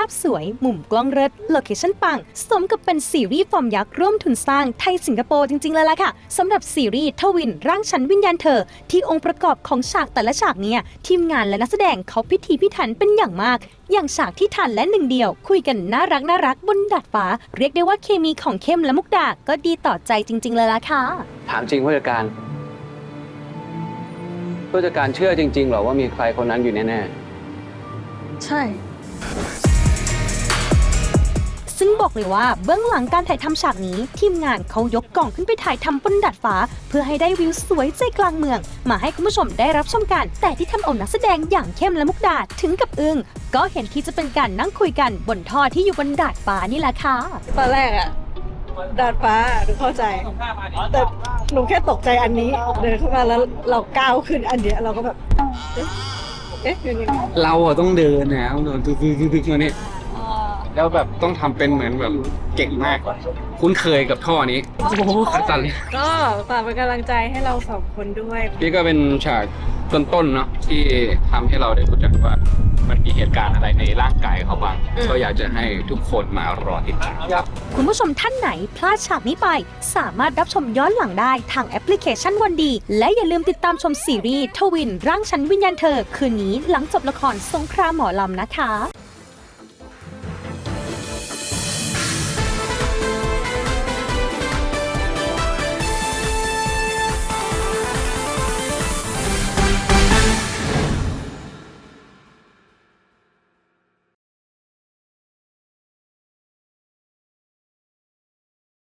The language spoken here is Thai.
าพสวย มุมกล้องเลิศโลเคชั่นปัง สมกับเป็นซีรีส์ฟอร์มยักษ์ร่วมทุนสร้างไทยสิงคโปร์จริง ๆ เลยล่ะค่ะสำหรับซีรีส์ทวินร่างฉันวิญญาณเธอ ที่องค์ประกอบของฉากแต่ละฉากเนี่ย ทีมงานและนักแสดงเขาพิธีพิถันเป็นอย่างมาก อย่างฉากที่ทันและหนึ่งเดียว คุยกันน่ารักน่ารักบนดาดฟ้า เรียกได้ว่าเคมีของเข้มและมุกดาก็ดีต่อใจจริง ๆ เลยล่ะค่ะถามจริงผู้จัดการผู้จัดการเชื่อจริงๆเหรอว่ามีใครคนนั้นอยู่แน่ใช่ซึ่ง บอกเลยว่าเบื้องหลังการถ่ายทำฉากนี้ ทีมงานเขายกกล่องขึ้นไปถ่ายทำบนดาดฟ้า เพื่อให้ได้วิวสวยใจกลางเมือง มาให้คุณผู้ชมได้รับชมกัน แต่ที่ทำเอานักแสดงอย่างเข้มและมุกดาถึงกับอึง้งก็เห็นที่จะเป็นการนั่งคุยกันบนท่อที่อยู่บนดาดฟ้านี่แหละค่ะ ตอนแรกอะดาดฟ้าหนูเข้าใจ แต่หนูแค่ตกใจอันนี้เดินเข้ามาแล้วเราก้าวขึ้นอันเดียวเราก็แบบ เอ๊ะเอ๊ะยังไงเราอะต้องเดินนะต้องเดินตึกๆๆๆมาเนี่ย แล้วแบบต้องทำเป็นเหมือนแบบเก่งมาก คุ้นเคยกับท่อนี้ โอ้โหขาสั่นเลยก็ฝากเป็นกำลังใจให้เราสองคนด้วยนี่ก็เป็นฉากต้นๆเนาะที่ทำให้เราได้รู้จักว่า มันมีเหตุการณ์อะไรในร่างกายเขาบ้างก็อยากจะให้ทุกคนมารอติดตาม คุณผู้ชมท่านไหนพลาดฉากนี้ไป สามารถรับชมย้อนหลังได้ทางแอปพลิเคชันวันดี และอย่าลืมติดตามชมซีรีส์ทวินร่างฉันวิญญาณเธอ คืนนี้หลังจบละครสงครามหมอลำนะคะ